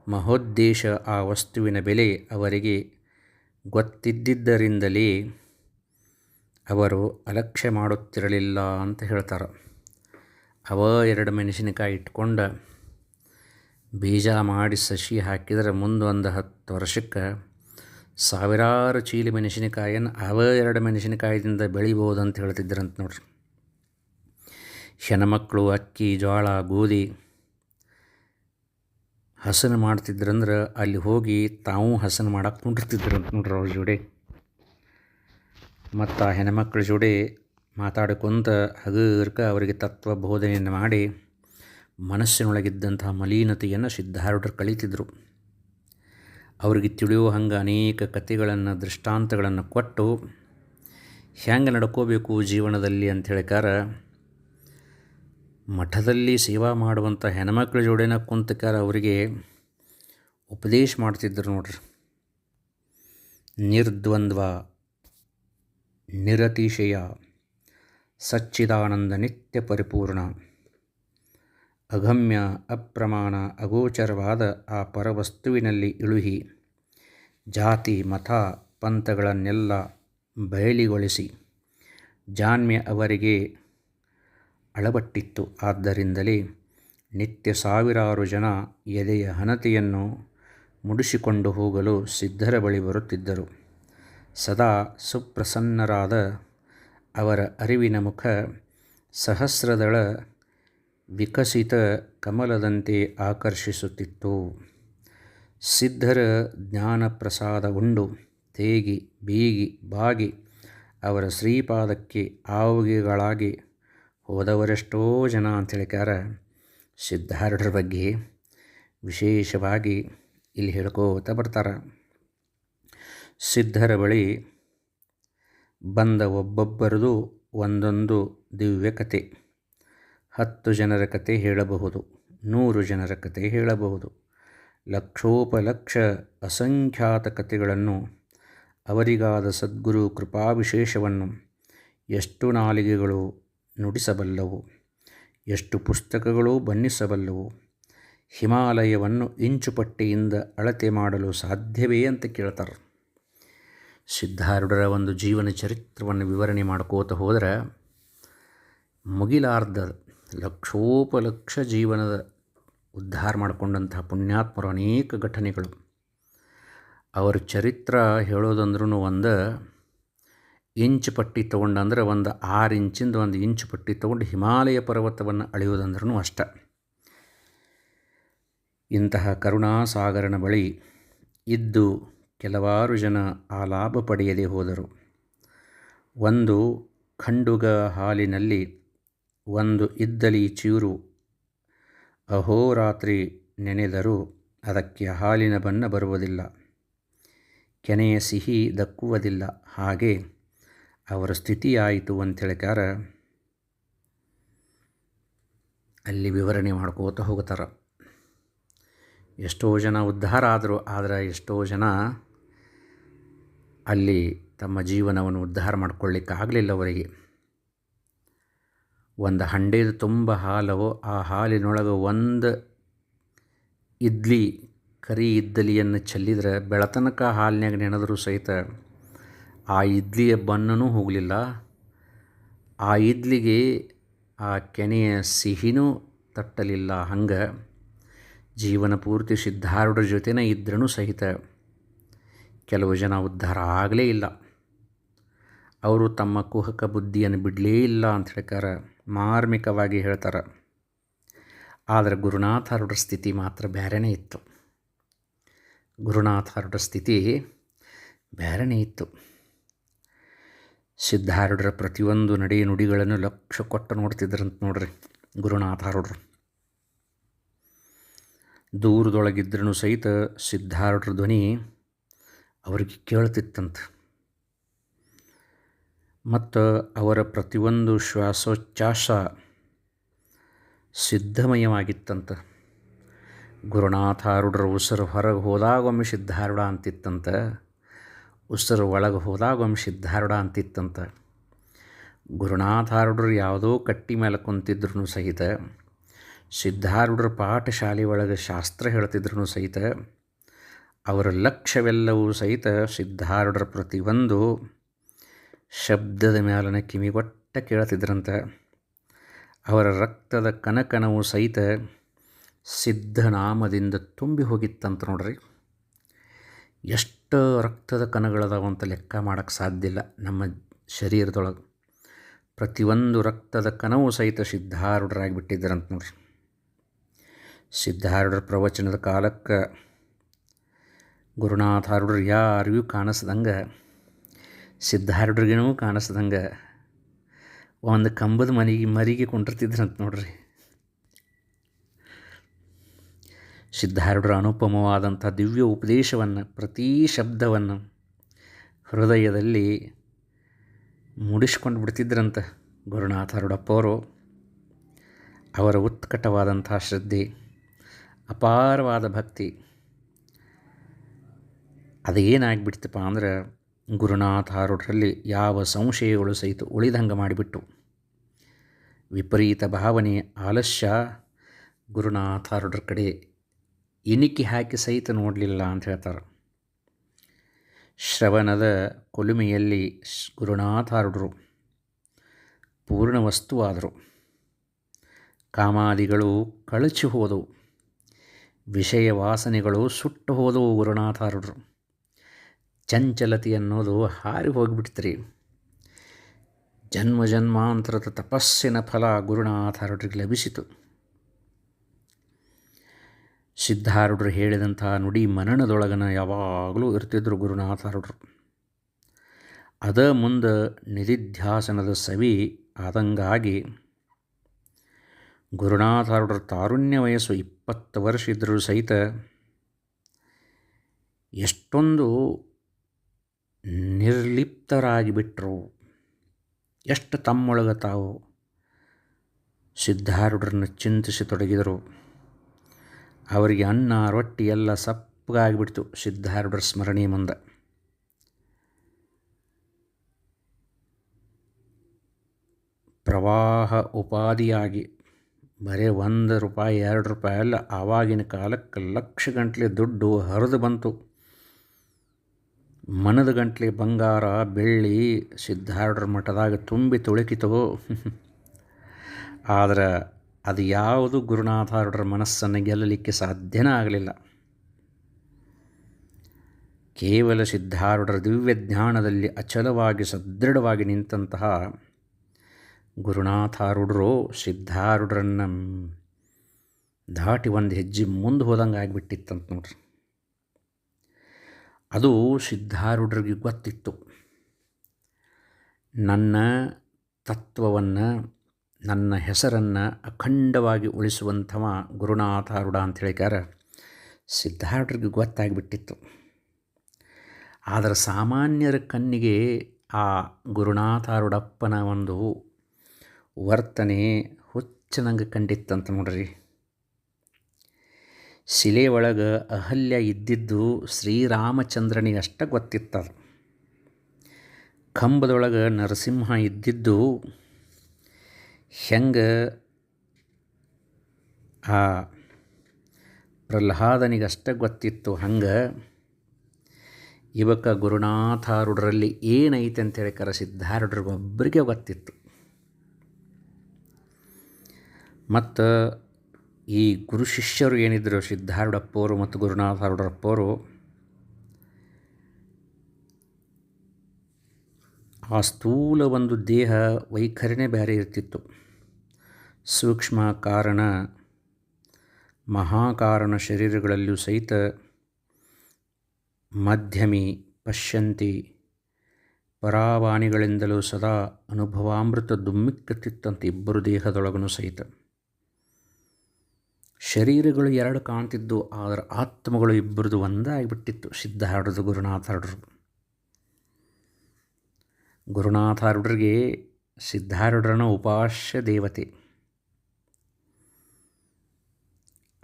ಮಹೋದ್ದೇಶ ಆ ವಸ್ತುವಿನ ಬೆಲೆ ಅವರಿಗೆ ಗೊತ್ತಿದ್ದಿದ್ದರಿಂದಲೇ ಅವರು ಅಲಕ್ಷ್ಯ ಮಾಡುತ್ತಿರಲಿಲ್ಲ ಅಂತ ಹೇಳ್ತಾರೆ. ಅವ ಎರಡು ಮೆಣಸಿನಕಾಯಿ ಇಟ್ಕೊಂಡು ಬೀಜ ಮಾಡಿ ಸಸಿ ಹಾಕಿದರೆ ಮುಂದೊಂದು ಹತ್ತು ವರ್ಷಕ್ಕೆ ಸಾವಿರಾರು ಚೀಲಿ ಮೆಣಸಿನಕಾಯಿಯನ್ನು ಅವ ಎರಡು ಮೆಣಸಿನಕಾಯಿದಿಂದ ಬೆಳಿಬೋದು ಅಂತ ಹೇಳ್ತಿದ್ರಂತ ನೋಡ್ರಿ. ಹೆಣ್ಮಕ್ಳು, ಅಕ್ಕಿ ಜೋಳ ಗೋಧಿ ಹಸನ ಮಾಡ್ತಿದ್ರಂದ್ರೆ ಅಲ್ಲಿ ಹೋಗಿ ತಾವು ಹಸನ ಮಾಡಕ್ಕೆ ಕುಂಡಿರ್ತಿದ್ರಂತ ನೋಡ್ರಿ ಅವ್ರ ಜೋಡಿ. ಮತ್ತು ಆ ಹೆಣ್ಮಕ್ಳ ಜೋಡಿ ಮಾತಾಡ್ಕೊಂತ ಹಗರ್ಕ ಅವರಿಗೆ ತತ್ವ ಬೋಧನೆಯನ್ನು ಮಾಡಿ ಮನಸ್ಸಿನೊಳಗಿದ್ದಂತಹ ಮಲೀನತೆಯನ್ನು ಸಿದ್ಧಾರೂಢರು ಕಳೀತಿದ್ರು. ಅವರಿಗೆ ತಿಳಿಯುವ ಹಂಗೆ ಅನೇಕ ಕಥೆಗಳನ್ನು, ದೃಷ್ಟಾಂತಗಳನ್ನು ಕೊಟ್ಟು ಹೆಂಗೆ ನಡ್ಕೋಬೇಕು ಜೀವನದಲ್ಲಿ ಅಂತ ಹೇಳಿಕಾರ, ಮಠದಲ್ಲಿ ಸೇವಾ ಮಾಡುವಂಥ ಹೆಣ್ಮಕ್ಳ ಜೋಡಿನ ಕುಂತಕಾರ ಅವರಿಗೆ ಉಪದೇಶ ಮಾಡ್ತಿದ್ರು ನೋಡ್ರಿ. ನಿರ್ದ್ವಂದ್ವ, ನಿರತಿಶಯ, ಸಚ್ಚಿದಾನಂದ ನಿತ್ಯ ಪರಿಪೂರ್ಣ. ಅಗಮ್ಯ, ಅಪ್ರಮಾಣ, ಅಗೋಚರವಾದ ಆ ಪರವಸ್ತುವಿನಲ್ಲಿ ಇಳುಹಿ. ಜಾತಿ, ಮತ, ಪಂಥಗಳನ್ನೆಲ್ಲ ಬಯಲಿಗೊಳಿಸಿ. ಜಾನ್ಮ್ಯ ಅವರಿಗೆ ಅಳಬಟ್ಟಿತ್ತು ಆದ್ದರಿಂದಲೇ ನಿತ್ಯ ಸಾವಿರಾರು ಜನ ಎದೆಯ ಹಣತೆಯನ್ನು ಮುಡಿಸಿಕೊಂಡು ಹೋಗಲು ಸಿದ್ಧರ ಬಳಿ ಬರುತ್ತಿದ್ದರು. ಸದಾ ಸುಪ್ರಸನ್ನರಾದ ಅವರ ಅರಿವಿನ ಮುಖ ಸಹಸ್ರದಳ ವಿಕಸಿತ ಕಮಲದಂತೆ ಆಕರ್ಷಿಸುತ್ತಿತ್ತು. ಸಿದ್ಧರ ಜ್ಞಾನಪ್ರಸಾದ ಉಂಡು ತೇಗಿ, ಬೀಗಿ, ಬಾಗಿ ಅವರ ಶ್ರೀಪಾದಕ್ಕೆ ಆವುಗೆಗಳಾಗಿ ಹೋದವರೆಷ್ಟೋ ಜನ ಅಂತ ಹೇಳಿಕಾರ ಸಿದ್ಧಾರೂಢರ ಬಗ್ಗೆ ವಿಶೇಷವಾಗಿ ಇಲ್ಲಿ ಹೇಳ್ಕೋತ ಬರ್ತಾರೆ. ಸಿದ್ಧರ ಬಳಿ ಬಂದ ಒಬ್ಬೊಬ್ಬರದು ಒಂದೊಂದು ದಿವ್ಯ ಕತೆ ಹತ್ತು ಜನರ ಕತೆ ಹೇಳಬಹುದು, ನೂರು ಜನರ ಕತೆ ಹೇಳಬಹುದು. ಲಕ್ಷೋಪಲಕ್ಷ ಅಸಂಖ್ಯಾತ ಕಥೆಗಳನ್ನು ಅವರಿಗಾದ ಸದ್ಗುರು ಕೃಪಾವಿಶೇಷವನ್ನು ಎಷ್ಟು ನಾಲಿಗೆಗಳು ನುಡಿಸಬಲ್ಲವು, ಎಷ್ಟು ಪುಸ್ತಕಗಳು ಬಣ್ಣಿಸಬಲ್ಲವು, ಹಿಮಾಲಯವನ್ನು ಇಂಚುಪಟ್ಟಿಯಿಂದ ಅಳತೆ ಮಾಡಲು ಸಾಧ್ಯವೇ ಅಂತ ಕೇಳ್ತಾರೆ. ಸಿದ್ಧಾರೂಢರ ಒಂದು ಜೀವನ ಚರಿತ್ರವನ್ನು ವಿವರಣೆ ಮಾಡ್ಕೋತ ಹೋದರೆ ಮುಗಿಲಾರ್ದ ಲಕ್ಷೋಪಲಕ್ಷ ಜೀವನದ ಉದ್ಧಾರ ಮಾಡಿಕೊಂಡಂತಹ ಪುಣ್ಯಾತ್ಮರ ಅನೇಕ ಘಟನೆಗಳು. ಅವರ ಚರಿತ್ರ ಹೇಳೋದಂದ್ರೂ ಒಂದು ಇಂಚು ಪಟ್ಟಿ ತೊಗೊಂಡಂದ್ರೆ ಒಂದು ಆರು ಇಂಚಿಂದ ಒಂದು ಇಂಚು ಪಟ್ಟಿ ತೊಗೊಂಡು ಹಿಮಾಲಯ ಪರ್ವತವನ್ನು ಅಳೆಯೋದಂದ್ರೂ ಅಷ್ಟ. ಇಂತಹ ಕರುಣಾಸಾಗರನ ಬಳಿ ಇದ್ದು ಕೆಲವಾರು ಜನ ಆ ಲಾಭ ಪಡೆಯದೆ ಹೋದರು. ಒಂದು ಖಂಡುಗ ಹಾಲಿನಲ್ಲಿ ಒಂದು ಇದ್ದಲಿ ಚೂರು ಅಹೋರಾತ್ರಿ ನೆನೆದರೂ ಅದಕ್ಕೆ ಹಾಲಿನ ಬಣ್ಣ ಬರುವುದಿಲ್ಲ. ಕೆನೆಯ ಸಿಹಿ ದಕ್ಕುವುದಿಲ್ಲ. ಹಾಗೆ ಅವರ ಸ್ಥಿತಿಯಾಯಿತು ಅಂತೇಳಿಕಾರ ಅಲ್ಲಿ ವಿವರಣೆ ಮಾಡ್ಕೋತ ಹೋಗ್ತಾರೆ ಎಷ್ಟೋ ಜನ ಉದ್ಧಾರ ಆದರೂ, ಆದರೆ ಎಷ್ಟೋ ಜನ ಅಲ್ಲಿ ತಮ್ಮ ಜೀವನವನ್ನು ಉದ್ಧಾರ ಮಾಡ್ಕೊಳ್ಳಿಕ್ಕಾಗಲಿಲ್ಲ ಅವರಿಗೆ. ಒಂದು ಹಂಡೇದು ತುಂಬ ಹಾಲವು, ಆ ಹಾಲಿನೊಳಗೆ ಒಂದು ಇಡ್ಲಿ ಕರಿ ಇದ್ದಲಿಯನ್ನು ಚೆಲ್ಲಿದ್ರೆ ಬೆಳತನಕ ಹಾಲಿನಾಗ ನೆನೆದರೂ ಸಹಿತ ಆ ಇಡ್ಲಿಯ ಬಣ್ಣನೂ ಹೋಗಲಿಲ್ಲ. ಆ ಇಡ್ಲಿಗೆ ಆ ಕೆನೆಯ ಸಿಹಿನೂ ತಟ್ಟಲಿಲ್ಲ. ಹಂಗೆ ಜೀವನ ಪೂರ್ತಿ ಸಿದ್ಧಾರೂಢರ ಜೊತೆನೇ ಇದ್ರೂ ಸಹಿತ ಕೆಲವು ಜನ ಉದ್ಧಾರ ಆಗಲೇ ಇಲ್ಲ. ಅವರು ತಮ್ಮ ಕುಹಕ ಬುದ್ಧಿಯನ್ನು ಬಿಡಲೇ ಇಲ್ಲ ಅಂತ ಹೇಳ್ಕಾರ ಮಾರ್ಮಿಕವಾಗಿ ಹೇಳ್ತಾರೆ. ಆದರೆ ಗುರುನಾಥರುಡ ಸ್ಥಿತಿ ಮಾತ್ರ ಬೇರೆನೇ ಇತ್ತು. ಗುರುನಾಥರುಡ ಸ್ಥಿತಿ ಬೇರೆನೇ ಇತ್ತು. ಸಿದ್ಧಾರೂಢರ ಪ್ರತಿಯೊಂದು ನಡೆ ನುಡಿಗಳನ್ನು ಲಕ್ಷ ಕೊಟ್ಟು ನೋಡ್ತಿದ್ರಂತ ನೋಡ್ರಿ ಗುರುನಾಥಾರೂಢರು ದೂರದೊಳಗಿದ್ರೂ ಸಹಿತ ಸಿದ್ಧಾರೂಢರ ಧ್ವನಿ ಅವರಿಗೆ ಕೇಳ್ತಿತ್ತಂತ. ಮತ್ತು ಅವರ ಪ್ರತಿಯೊಂದು ಶ್ವಾಸೋಚ್ಛ್ವಾಸ ಸಿದ್ಧಮಯವಾಗಿತ್ತಂತ. ಗುರುನಾಥಾರೂಢರ ಉಸಿರು ಹೊರಗೆ ಹೋದಾಗ ಒಮ್ಮೆ ಸಿದ್ಧಾರೂಢ ಅಂತಿತ್ತಂತ. ಉಸಿರು ಒಳಗೆ ಹೋದಾಗ ಒಮ್ಮೆ ಸಿದ್ಧಾರೂಢ ಅಂತಿತ್ತಂತ. ಗುರುನಾಥಾರೂಢರು ಯಾವುದೋ ಕಟ್ಟಿ ಮೇಲೆ ಕುಂತಿದ್ರು ಸಹಿತ ಸಿದ್ಧಾರುಡ್ರ ಪಾಠಶಾಲೆ ಒಳಗೆ ಶಾಸ್ತ್ರ ಹೇಳ್ತಿದ್ರು ಸಹಿತ, ಅವರ ಲಕ್ಷ್ಯವೆಲ್ಲವೂ ಸಹಿತ ಸಿದ್ಧಾರೂಢರ ಪ್ರತಿಯೊಂದು ಶಬ್ದದ ಮೇಲನ ಕಿವಿಗೊಟ್ಟ ಕೇಳ್ತಿದ್ರಂತ ಅವರ ರಕ್ತದ ಕನಕನವು ಸಹಿತ ಸಿದ್ಧನಾಮದಿಂದ ತುಂಬಿ ಹೋಗಿತ್ತಂತ ನೋಡ್ರಿ. ಎಷ್ಟು ರಕ್ತದ ಕಣಗಳದಾವಂತ ಲೆಕ್ಕ ಮಾಡೋಕ್ಕೆ ಸಾಧ್ಯ ಇಲ್ಲ ನಮ್ಮ ಶರೀರದೊಳಗೆ. ಪ್ರತಿಯೊಂದು ರಕ್ತದ ಕಣವು ಸಹಿತ ಸಿದ್ಧಾರೂಢರಾಗಿಬಿಟ್ಟಿದ್ದರಂತ ನೋಡ್ರಿ. ಸಿದ್ಧಾರೂಢರ ಪ್ರವಚನದ ಕಾಲಕ್ಕೆ ಗುರುನಾಥಾರೂಢರು ಯಾರಿಗೂ ಕಾಣಿಸ್ದಂಗೆ ಸಿದ್ಧಾರೂಢರಿಗೇನೂ ಕಾಣಿಸ್ದಂಗೆ ಒಂದು ಕಂಬದ ಮನೆಗೆ ಮರಿಗೆ ಕುಂಟಿರ್ತಿದ್ರಂತ ನೋಡ್ರಿ. ಸಿದ್ಧಾರೂಢರ ಅನುಪಮವಾದಂಥ ದಿವ್ಯ ಉಪದೇಶವನ್ನು, ಪ್ರತಿ ಶಬ್ದವನ್ನು ಹೃದಯದಲ್ಲಿ ಮೂಡಿಸ್ಕೊಂಡು ಬಿಡ್ತಿದ್ರಂತ ಗುರುನಾಥರುಡಪ್ಪವರು ಅವರ ಉತ್ಕಟವಾದಂಥ ಶ್ರದ್ಧೆ, ಅಪಾರವಾದ ಭಕ್ತಿ, ಅದೇನಾಗ್ಬಿಡ್ತಪ್ಪ ಅಂದ್ರೆ ಗುರುನಾಥಾರೂಢರಲ್ಲಿ ಯಾವ ಸಂಶಯಗಳು ಸಹಿತ ಉಳಿದಂಗೆ ಮಾಡಿಬಿಟ್ಟು. ವಿಪರೀತ ಭಾವನೆ, ಆಲಸ್ಯ ಗುರುನಾಥಾರೂಢರ ಕಡೆ ಇಣಿಕಿ ಹಾಕಿ ಸಹಿತ ನೋಡಲಿಲ್ಲ ಅಂತ ಹೇಳ್ತಾರೆ. ಶ್ರವಣದ ಕೊಲುಮೆಯಲ್ಲಿ ಗುರುನಾಥಾರೂಢರು ಪೂರ್ಣ ವಸ್ತುವಾದರು. ಕಾಮಾದಿಗಳು ಕಳಚಿ ಹೋದವು. ವಿಷಯ ವಾಸನೆಗಳು ಸುಟ್ಟು ಹೋದವು ಗುರುನಾಥಾರೂಢರು ಚಂಚಲತೆ ಅನ್ನೋದು ಹಾರಿ ಹೋಗಿಬಿಡ್ತೀರಿ. ಜನ್ಮ ಜನ್ಮಾಂತರದ ತಪಸ್ಸಿನ ಫಲ ಗುರುನಾಥಾರೂಢರಿಗೆ ಲಭಿಸಿತು. ಸಿದ್ಧಾರೂಢರು ಹೇಳಿದಂಥ ನುಡಿ ಮನನದೊಳಗನ ಯಾವಾಗಲೂ ಇರ್ತಿದ್ರು ಗುರುನಾಥಾರೂಢರು ಅದ ಮುಂದೆ ನಿಧಿಧ್ಯಾಸನದ ಸವಿ ಆದಂಗಾಗಿ ಗುರುನಾಥಾರೂಢರ ತಾರುಣ್ಯ ವಯಸ್ಸು ಇಪ್ಪತ್ತು ವರ್ಷ ಇದ್ದರೂ ಸಹಿತ ಎಷ್ಟೊಂದು ನಿರ್ಲಿಪ್ತರಾಗಿಬಿಟ್ರು. ಎಷ್ಟು ತಮ್ಮೊಳಗೆ ತಾವು? ಸಿದ್ಧಾರೂಢರನ್ನು ಚಿಂತಿಸತೊಡಗಿದರು ಅವರಿಗೆ ಅನ್ನ, ರೊಟ್ಟಿ ಎಲ್ಲ ಸಪ್ಪಗಾಗಿಬಿಡ್ತು ಸಿದ್ಧಾರೂಢರ ಸ್ಮರಣೆ ಮುಂದೆ. ಪ್ರವಾಹ ಉಪಾಧಿಯಾಗಿ ಬರೀ ಒಂದು ರೂಪಾಯಿ, ಎರಡು ರೂಪಾಯಿ ಅಲ್ಲ, ಆವಾಗಿನ ಕಾಲಕ್ಕೆ ಲಕ್ಷ ಗಂಟಲೆ ದುಡ್ಡು ಹರಿದು ಬಂತು. ಮನದ ಗಂಟ್ಲೆ ಬಂಗಾರ, ಬೆಳ್ಳಿ, ಸಿದ್ಧಾರೂಢರ ಮಠದಾಗ ತುಂಬಿ ತುಳುಕಿತು ಆದರೆ ಅದು ಯಾವುದು ಗುರುನಾಥಾರೂಢರ ಮನಸ್ಸನ್ನು ಗೆಲ್ಲಲಿಕ್ಕೆ ಸಾಧ್ಯನೇ ಆಗಲಿಲ್ಲ. ಕೇವಲ ಸಿದ್ಧಾರೂಢರ ದಿವ್ಯ ಜ್ಞಾನದಲ್ಲಿ ಅಚಲವಾಗಿ ಸದೃಢವಾಗಿ ನಿಂತಹ ಗುರುನಾಥಾರೂಢರು ಸಿದ್ಧಾರೂಢರನ್ನು ದಾಟಿ ಒಂದು ಹೆಜ್ಜೆ ಮುಂದೆ ಹೋದಂಗೆ ಆಗಿಬಿಟ್ಟಿತ್ತಂತ ನೋಡ್ರಿ. ಅದು ಸಿದ್ಧಾರೂಢರಿಗೆ ಗೊತ್ತಿತ್ತು. ನನ್ನ ತತ್ವವನ್ನು, ನನ್ನ ಹೆಸರನ್ನು ಅಖಂಡವಾಗಿ ಉಳಿಸುವಂಥವ ಗುರುನಾಥಾರೂಢ ಅಂತ ಹೇಳಿಕಾರ ಸಿದ್ಧಾರೂಢರಿಗೆ ಗೊತ್ತಾಗಿಬಿಟ್ಟಿತ್ತು. ಆದರೆ ಸಾಮಾನ್ಯರ ಕಣ್ಣಿಗೆ ಆ ಗುರುನಾಥಾರೂಢಪ್ಪನ ಒಂದು ವರ್ತನೆ ಹುಚ್ಚನಂಗೆ ಕಂಡಿತ್ತಂತ ನೋಡ್ರಿ. ಶಿಲೆ ಒಳಗೆ ಅಹಲ್ಯ ಇದ್ದಿದ್ದು ಶ್ರೀರಾಮಚಂದ್ರನಿಗೆ ಅಷ್ಟ ಗೊತ್ತಿತ್ತದು. ಕಂಬದೊಳಗೆ ನರಸಿಂಹ ಇದ್ದಿದ್ದು ಹೆಂಗೆ? ಆ ಪ್ರಹ್ಲಾದನಿಗಷ್ಟ ಗೊತ್ತಿತ್ತು ಹಂಗೆ? ಇವಕ್ಕ ಗುರುನಾಥಾರುಡ್ರಲ್ಲಿ ಏನೈತೆ ಅಂತೇಳಿ ಕರ ಸಿದ್ಧಾರುಡ್ರಿಗೊಬ್ಬರಿಗೆ ಗೊತ್ತಿತ್ತು. ಮತ್ತು ಈ ಗುರು ಶಿಷ್ಯರು ಏನಿದ್ದರು ಸಿದ್ಧಾರೂಢಪ್ಪವರು ಮತ್ತು ಗುರುನಾಥ ಹರಡಪ್ಪವರು ಆ ಸ್ಥೂಲ ಒಂದು ದೇಹ ವೈಖರಿನೇ ಬೇರೆ ಇರ್ತಿತ್ತು. ಸೂಕ್ಷ್ಮ ಕಾರಣ, ಮಹಾಕಾರಣ ಶರೀರಗಳಲ್ಲೂ ಸಹಿತ ಮಧ್ಯಮಿ, ಪಶ್ಯಂತಿ, ಪರಾವಾಣಿಗಳಿಂದಲೂ ಸದಾ ಅನುಭವಾಮೃತ ದುಮ್ಮಿಕ್ಕತ್ತಿತ್ತಂತೆ ಇಬ್ಬರು ದೇಹದೊಳಗೂ ಸಹಿತ. ಶರೀರಗಳು ಎರಡು ಕಾಣ್ತಿದ್ದು ಆದರೆ ಆತ್ಮಗಳು ಇಬ್ಬರದು ಒಂದೇ ಆಗಿಬಿಟ್ಟಿತ್ತು. ಸಿದ್ಧಾರೂಢದು ಗುರುನಾಥಾರೂಢರು. ಗುರುನಾಥಾರೂಢರಿಗೆ ಸಿದ್ಧಾರೂಢರನ ಉಪಾಸ್ಯ ದೇವತೆ.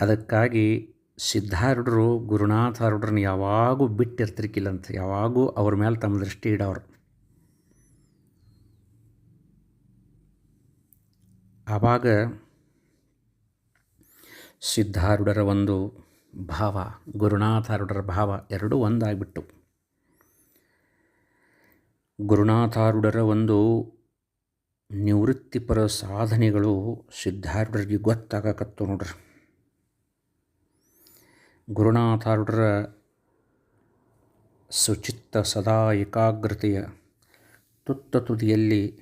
ಅದಕ್ಕಾಗಿ ಸಿದ್ಧಾರೂಢರು, ಗುರುನಾಥಾರೂಢರನ್ನ ಯಾವಾಗೂ ಬಿಟ್ಟಿರ್ತಿರ್ಕಿಲ್ಲಂತ. ಯಾವಾಗೂ ಅವ್ರ ಮೇಲೆ ತಮ್ಮ ದೃಷ್ಟಿ ಇಡೋರು. ಆವಾಗ ಸಿದ್ಧಾರೂಢರ ಒಂದು ಭಾವ, ಗುರುನಾಥಾರೂಢರ ಭಾವ ಎರಡೂ ಒಂದಾಗ್ಬಿಟ್ಟು. ಗುರುನಾಥಾರೂಢರ ಒಂದು ನಿವೃತ್ತಿಪರ ಸಾಧನೆಗಳು ಸಿದ್ಧಾರೂಢರಿಗೆ ಗೊತ್ತಾಗಕತ್ತು ನೋಡ್ರಿ. ಗುರುನಾಥಾರೂಢರ ಸುಚಿತ್ತ ಸದಾ ಏಕಾಗ್ರತೆಯ ತುತ್ತ ತುದಿಯಲ್ಲಿ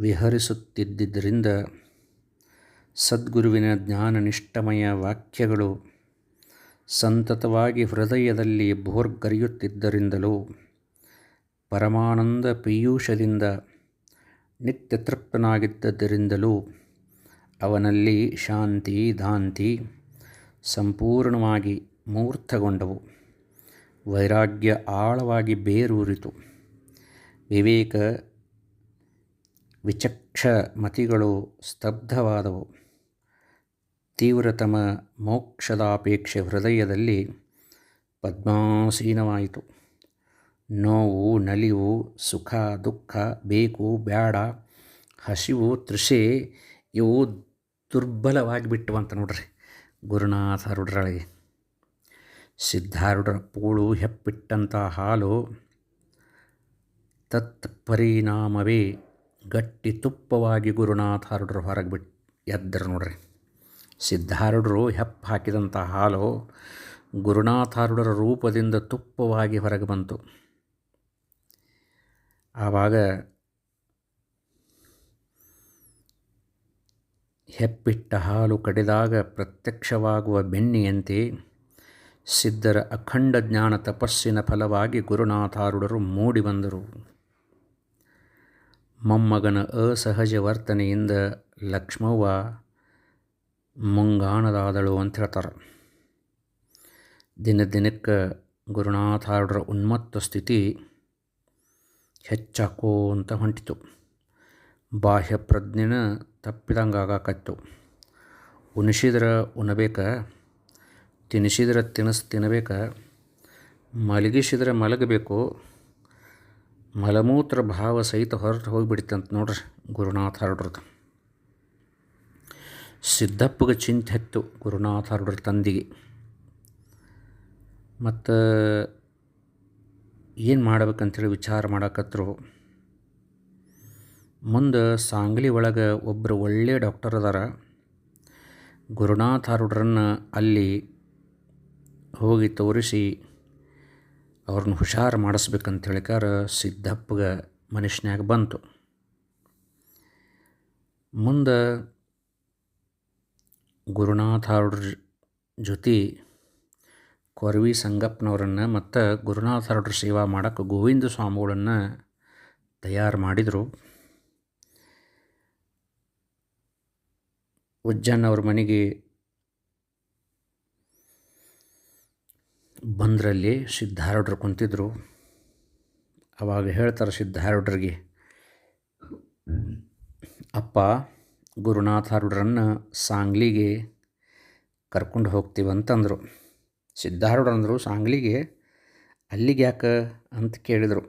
ವಿಹರಿಸುತ್ತಿದ್ದರಿಂದ ಸದ್ಗುರುವಿನ ಜ್ಞಾನನಿಷ್ಠಮಯ ವಾಕ್ಯಗಳು ಸಂತತವಾಗಿ ಹೃದಯದಲ್ಲಿ ಭೋರ್ಗರಿಯುತ್ತಿದ್ದರಿಂದಲೂ ಪರಮಾನಂದ ಪೀಯೂಷದಿಂದ ನಿತ್ಯ ತೃಪ್ತನಾಗಿದ್ದರಿಂದಲೂ ಅವನಲ್ಲಿ ಶಾಂತಿ ದಾಂತಿ ಸಂಪೂರ್ಣವಾಗಿ ಮೂರ್ತಗೊಂಡವು ವೈರಾಗ್ಯ ಆಳವಾಗಿ ಬೇರೂರಿತು. ವಿವೇಕ ವಿಚಕ್ಷ ಮತಿಗಳು ಸ್ತಬ್ಧವಾದವು. ತೀವ್ರತಮ ಮೋಕ್ಷದಾಪೇಕ್ಷೆ ಹೃದಯದಲ್ಲಿ ಪದ್ಮಾಸೀನವಾಯಿತು. ನೋವು, ನಲಿವು, ಸುಖ, ದುಃಖ, ಬೇಕು ಬೇಡ ಹಸಿವು, ತೃಷೆ ಇವು ದುರ್ಬಲವಾಗಿಬಿಟ್ಟು ಅಂತ ನೋಡ್ರಿ ಗುರುನಾಥರುಡ್ರೊಳಗೆ ಸಿದ್ಧಾರುಡ್ರ ಪೂಳು ಹೆಪ್ಪಿಟ್ಟಂಥ ಹಾಲು ತತ್ ಪರಿಣಾಮವೇ ಗಟ್ಟಿ ತುಪ್ಪವಾಗಿ ಗುರುನಾಥಾರೂಢರು ಹೊರಗೆ ಬಿಟ್ಟು ಎದ್ದರು ನೋಡ್ರಿ. ಸಿದ್ಧಾರೂಢರು ಹೆಪ್ಪ ಹಾಕಿದಂಥ ಹಾಲು ಗುರುನಾಥಾರೂಢರ ರೂಪದಿಂದ ತುಪ್ಪವಾಗಿ ಹೊರಗೆ ಬಂತು. ಆವಾಗ ಹೆಪ್ಪಿಟ್ಟ ಹಾಲು ಕಡಿದಾಗ ಪ್ರತ್ಯಕ್ಷವಾಗುವ ಬೆಣ್ಣೆಯಂತೆ ಸಿದ್ಧರ ಅಖಂಡ ಜ್ಞಾನ ತಪಸ್ಸಿನ ಫಲವಾಗಿ ಗುರುನಾಥಾರುಡರು ಮೂಡಿ ಬಂದರು. ಮೊಮ್ಮಗನ ಅಸಹಜ ವರ್ತನೆಯಿಂದ ಲಕ್ಷ್ಮವ್ವ ಮುಂಗಾಣದಾದಳು ಅಂತ ಹೇಳ್ತಾರೆ. ದಿನ ದಿನಕ್ಕೆ ಗುರುನಾಥಾರ್ಡ್ರ ಉನ್ಮತ್ತ ಸ್ಥಿತಿ ಹೆಚ್ಚಾಕೋಂತ ಹೊಂಟಿತು. ಬಾಹ್ಯ ಪ್ರಜ್ಞೆನ ತಪ್ಪಿದಂಗೆ ಆಗಾಕತ್ತು. ಉಣಿಸಿದ್ರೆ ಉಣಬೇಕ ತಿನ್ನಿಸಿದ್ರೆ ತಿನಿಸ್ ತಿನ್ನಬೇಕ ಮಲಗಿಸಿದ್ರೆ ಮಲಗಬೇಕು, ಮಲಮೂತ್ರ ಭಾವ ಸಹಿತ ಹೊರಟು ಹೋಗಿಬಿಡ್ತಂತ ನೋಡ್ರಿ ಗುರುನಾಥಾರೂಢರದು ಸಿದ್ದಪ್ಪಗೆ ಚಿಂತೆ ಹತ್ತು ಗುರುನಾಥಾರೂಢರ ತಂದೆಗೆ. ಮತ್ತು ಏನು ಮಾಡ್ಬೇಕಂತೇಳಿ ವಿಚಾರ ಮಾಡಕತ್ರು? ಮುಂದೆ ಸಾಂಗ್ಲಿ ಒಳಗೆ ಒಬ್ಬರು ಒಳ್ಳೆಯ ಡಾಕ್ಟರ್ ಅದಾರ. ಗುರುನಾಥಾರೂಢರನ್ನು ಅಲ್ಲಿ ಹೋಗಿ ತೋರಿಸಿ ಅವ್ರನ್ನ ಹುಷಾರು ಮಾಡಿಸ್ಬೇಕಂತ ಹೇಳಿಕಾರ ಸಿದ್ದಪ್ಪಗೆ ಮನುಷ್ಯನ್ಯಾಗ ಬಂತು. ಮುಂದೆ ಗುರುನಾಥಾರೂಢರ ಜೊತೆ ಕೊರವಿ ಸಂಗಪ್ಪನವರನ್ನು ಮತ್ತು ಗುರುನಾಥಾರೂಢರ ಸೇವಾ ಮಾಡೋಕ್ಕೆ ಗೋವಿಂದ ಸ್ವಾಮಿಗಳನ್ನು ತಯಾರು ಮಾಡಿದರು. ಉಜ್ಜನ್ ಅವ್ರ ಮನೆಗೆ ಬಂದ್ರಲ್ಲಿ ಸಿದ್ಧಾರೂಢರು ಕುಂತಿದ್ರು. ಅವಾಗ ಹೇಳ್ತಾರೆ ಸಿದ್ಧಾರೂಢರಿಗೆ, ಅಪ್ಪ ಗುರುನಾಥಾರೂಢರನ್ನು ಸಾಂಗ್ಲಿಗೆ ಕರ್ಕೊಂಡು ಹೋಗ್ತೀವಂತಂದರು. ಸಿದ್ಧಾರೂಢರಂದರು ಸಾಂಗ್ಲಿಗೆ ಅಲ್ಲಿಗೆ ಯಾಕೆ ಅಂತ ಕೇಳಿದರು.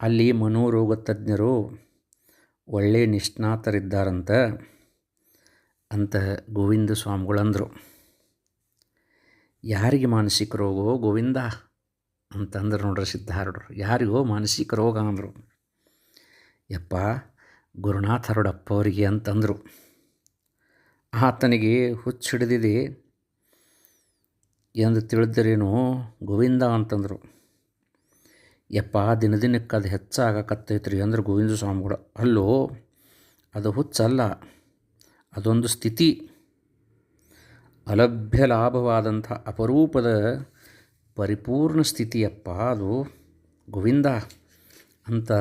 ಅಲ್ಲಿ ಮನೋರೋಗ ತಜ್ಞರು ಒಳ್ಳೆಯ ನಿಷ್ಣಾತರಿದ್ದಾರಂತ ಅಂತ ಗೋವಿಂದ ಸ್ವಾಮಿಗಳಂದರು. ಯಾರಿಗೆ ಮಾನಸಿಕ ರೋಗೋ ಗೋವಿಂದ ಅಂತಂದ್ರೆ ನೋಡ್ರಿ ಸಿದ್ಧಾರೂಢರು. ಯಾರಿಗೋ ಮಾನಸಿಕ ರೋಗ ಅಂದರು. ಯಪ್ಪ ಗುರುನಾಥರುಡಪ್ಪ ಅವರಿಗೆ ಅಂತಂದರು. ಆತನಿಗೆ ಹುಚ್ಚಿಡಿದಿದೆ. ಎಂದು ತಿಳಿದರೇನು? ಗೋವಿಂದ ಅಂತಂದರು. ಯಪ್ಪ ದಿನ ದಿನಕ್ಕೆ ಅದು ಹೆಚ್ಚಾಗಕತ್ತೈತ್ರಿ ಅಂದ್ರೆ ಗೋವಿಂದ ಸ್ವಾಮಿಗಳು. ಅಲ್ಲೋ, ಅದು ಹುಚ್ಚಲ್ಲ. ಅದೊಂದು ಸ್ಥಿತಿ. ಅಲಭ್ಯ ಲಾಭವಾದಂಥ ಅಪರೂಪದ ಪರಿಪೂರ್ಣ ಸ್ಥಿತಿಯಪ್ಪ ಅದು. ಗೋವಿಂದ ಅಂತ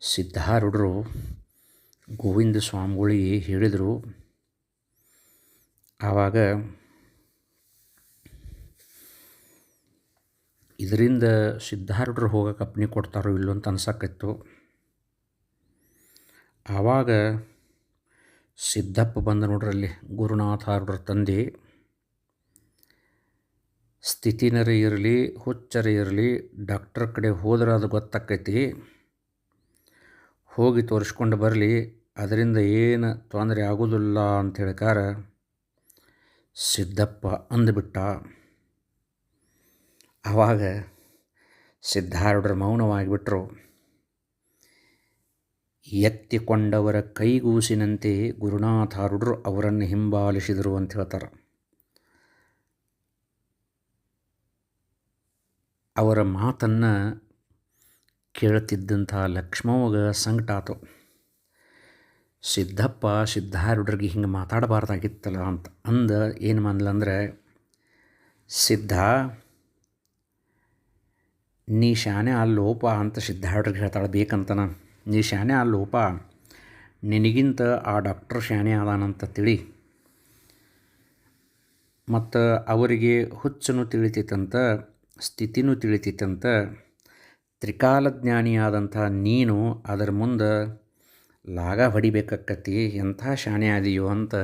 ಸಿದ್ಧಾರೂಢರು ಗೋವಿಂದ ಸ್ವಾಮಿಗಳಿಗೆ ಹೇಳಿದರು. ಆವಾಗ ಇದರಿಂದ ಸಿದ್ಧಾರೂಢರು ಹೋಗಕ್ಕೆ ಅಪ್ಪಣೆ ಕೊಡ್ತಾರೋ ಇಲ್ಲೋ ಅಂತ ಅನ್ಸಕ್ಕಿತ್ತು ಆವಾಗ ಸಿದ್ದಪ್ಪ ಬಂದ ನೋಡ್ರಲ್ಲಿ ಗುರುನಾಥಾರೂಢರ ತಂದೆ. ಸ್ಥಿತಿನರೇ ಇರಲಿ, ಹುಚ್ಚರ ಇರಲಿ, ಡಾಕ್ಟರ್ ಕಡೆ ಹೋದ್ರೆ ಅದು ಗೊತ್ತಾಕೈತಿ. ಹೋಗಿ ತೋರಿಸ್ಕೊಂಡು ಬರಲಿ, ಅದರಿಂದ ಏನು ತೊಂದರೆ ಆಗೋದಿಲ್ಲ ಅಂತ ಹೇಳ್ಕಾರ, ಸಿದ್ದಪ್ಪ ಅಂದುಬಿಟ್ಟ. ಆವಾಗ ಸಿದ್ಧಾರೂಢರು ಮೌನವಾಗಿಬಿಟ್ರು. ಎತ್ತಿಕೊಂಡವರ ಕೈಗೂಸಿನಂತೆ ಗುರುನಾಥಾರೂಢರು ಅವರನ್ನು ಹಿಂಬಾಲಿಸಿದರು ಅಂತ ಹೇಳ್ತಾರೆ. ಅವರ ಮಾತನ್ನು ಲಕ್ಷ್ಮವ್ವಗ ಸಂಕಟ ಆತು ಸಿದ್ದಪ್ಪ ಸಿದ್ಧಾರೂಢರಿಗೆ ಹಿಂಗೆ ಮಾತಾಡಬಾರ್ದಾಗಿತ್ತಲ್ಲ ಅಂತ ಅಂದ ಏನು ಮಾಡಲಂದ್ರೆ ಸಿದ್ಧ, ನೀ ಶಾನೆ ಲೋಪ ಅಂತ ಸಿದ್ಧಾರೂಢರಿಗೆ ಹೇಳ್ತಾಳೆ ಬೇಕಂತನ. ನೀ ಶಾನೆ ಲೋಪ, ನಿನಗಿಂತ ಆ ಡಾಕ್ಟರ್ ಶಾನೆ ಅದಾನಂತ ತಿಳಿ. ಮತ್ತು ಅವರಿಗೆ ಹುಚ್ಚನು ತಿಳಿತೈತಂತ ಸ್ಥಿತಿನೂ ತಿಳಿತೈತಂತ ತ್ರಿಕಾಲಜ್ಞಾನಿಯಾದಂಥ ನೀನು ಅದರ ಮುಂದೆ ಲಾಗ ಹೊಡಿಬೇಕಾಕತಿ ಎಂಥ ಶಾಣೆ ಆದಿಯೋ ಅಂತ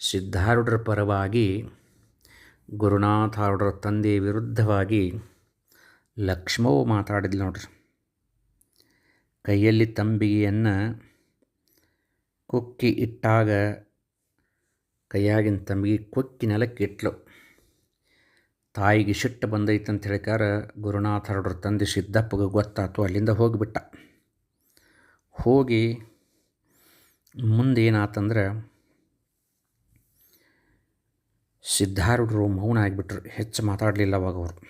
ಸಿದ್ಧಾರೂಢರ ಪರವಾಗಿ, ಗುರುನಾಥಾರೂಢರ ತಂದೆ ವಿರುದ್ಧವಾಗಿ ಲಕ್ಷ್ಮವು ಮಾತಾಡಿದ್ಲು ನೋಡ್ರಿ. ಕೈಯಲ್ಲಿ ತಂಬಿಗೆಯನ್ನು ಕುಕ್ಕಿ ಇಟ್ಟಾಗ ಕೈಯಾಗಿನ ತಂಬಿಗೆ ಕುಕ್ಕಿ ನೆಲಕ್ಕೆ ಇಟ್ಲು ತಾಯಿಗೆ ಸಿಟ್ಟು ಬಂದೈತೆ ಅಂತ ಹೇಳಿಕಾರ ಗುರುನಾಥರವ್ರ ತಂದೆ ಸಿದ್ದಪ್ಪಗೆ ಗೊತ್ತಾಯ್ತು ಅಲ್ಲಿಂದ ಹೋಗಿಬಿಟ್ಟ. ಹೋಗಿ ಮುಂದೇನಾತಂದ್ರೆ, ಸಿದ್ಧಾರೂಢರು ಮೌನ ಆಗಿಬಿಟ್ರು, ಹೆಚ್ಚು ಮಾತಾಡಲಿಲ್ಲ ಅವಾಗ ಅವರು.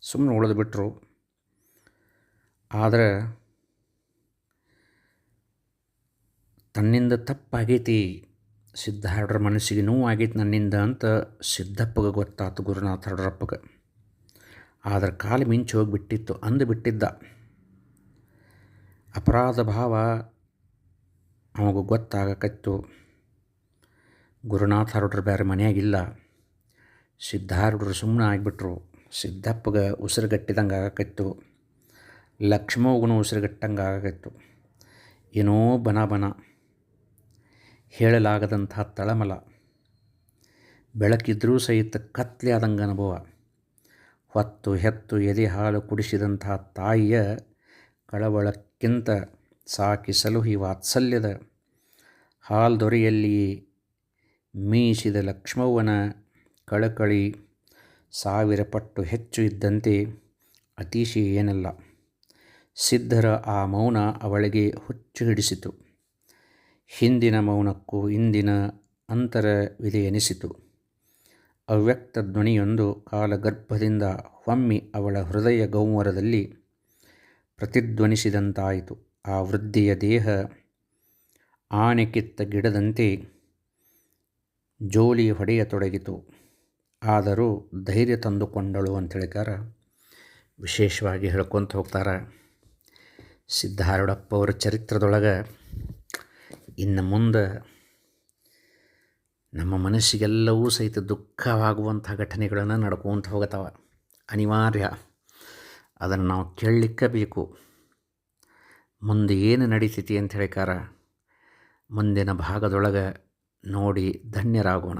ಸುಮ್ಮನೆ ಉಳಿದು ಬಿಟ್ಟರು ಆದರೆ ತನ್ನಿಂದ ತಪ್ಪಾಗೈತಿ. ಸಿದ್ಧಾರೂಢರ ಮನಸ್ಸಿಗೆ ನೋವಾಗಿತ್ತು ನನ್ನಿಂದ ಅಂತ ಸಿದ್ದಪ್ಪಗೆ ಗೊತ್ತಾತು ಗುರುನಾಥರಪ್ಪಗೆ ಆದ್ರೆ ಕಾಲು ಮಿಂಚು ಹೋಗಿಬಿಟ್ಟಿತ್ತು, ಅಂದು ಬಿಟ್ಟಿದ್ದ. ಅಪರಾಧ ಭಾವ ಅವಾಗ ಗೊತ್ತಾಗಕತ್ತು. ಗುರುನಾಥರವ್ರ ಬೇರೆ ಮನೆಯಾಗಿಲ್ಲ. ಸಿದ್ಧಾರ್ಡ್ರು ಸುಮ್ಮನೆ ಆಗಿಬಿಟ್ರು. ಸಿದ್ದಪ್ಪಗೆ ಉಸಿರುಗಟ್ಟಿದಂಗೆ ಆಗಕತ್ತು. ಲಕ್ಷ್ಮವ್ವಗೂ ಉಸಿರುಗಟ್ಟಂಗೆ ಆಗಕತ್ತು. ಏನೋ ಬನ ಬನ. ಹೇಳಲಾಗದಂಥ ತಳಮಲ. ಬೆಳಕಿದ್ರೂ ಸಹಿತ ಕತ್ಲೆ ಆದಂಗೆ ಅನುಭವ. ಹೊತ್ತು ಹೆತ್ತು ಎದೆ ಹಾಲು ಕುಡಿಸಿದಂಥ ತಾಯಿಯ ಕಳವಳಕ್ಕಿಂತ ಸಾಕಿ ಸಲುಹಿ ವಾತ್ಸಲ್ಯದ ಹಾಲ್ ದೊರೆಯಲ್ಲಿ ಮೀಸಿದ ಲಕ್ಷ್ಮವ್ವನ ಕಳಕಳಿ ಸಾವಿರ ಪಟ್ಟು ಹೆಚ್ಚು ಇದ್ದಂತೆ ಅತಿಶಯ ಏನಲ್ಲ. ಸಿದ್ಧರ ಆ ಮೌನ ಅವಳಿಗೆ ಹುಚ್ಚು ಹಿಡಿಸಿತು ಹಿಂದಿನ ಮೌನಕ್ಕೂ ಇಂದಿನ ಅಂತರವಿದೆ ಎನಿಸಿತು ಅವ್ಯಕ್ತ ಧ್ವನಿಯೊಂದು ಕಾಲಗರ್ಭದಿಂದ ಹೊಮ್ಮಿ ಅವಳ ಹೃದಯ ಗೌಮರದಲ್ಲಿ ಪ್ರತಿಧ್ವನಿಸಿದಂತಾಯಿತು. ಆ ವೃದ್ಧಿಯ ದೇಹ ಆನೆ ಕಿತ್ತ ಗಿಡದಂತೆ ಜೋಲಿ ಹೊಡೆಯತೊಡಗಿತು. ಆದರೂ ಧೈರ್ಯ ತಂದುಕೊಂಡಳು ಅಂತ ಹೇಳಿಕಾರ, ವಿಶೇಷವಾಗಿ ಹೇಳ್ಕೊತ ಹೋಗ್ತಾರೆ. ಸಿದ್ಧಾರೂಢಪ್ಪ ಅವರ ಚರಿತ್ರದೊಳಗೆ ಇನ್ನು ಮುಂದೆ ನಮ್ಮ ಮನಸ್ಸಿಗೆಲ್ಲವೂ ಸಹಿತ ದುಃಖವಾಗುವಂಥ ಘಟನೆಗಳನ್ನು ನಡ್ಕೊತ ಹೋಗತ್ತವ. ಅನಿವಾರ್ಯ. ಅದನ್ನು ನಾವು ಕೇಳಲಿಕ್ಕೆ ಬೇಕು. ಮುಂದೆ ಏನು ನಡೀತೈತಿ ಅಂತ ಹೇಳಿಕಾರ ಮುಂದಿನ ಭಾಗದೊಳಗೆ ನೋಡಿ ಧನ್ಯರಾಗೋಣ.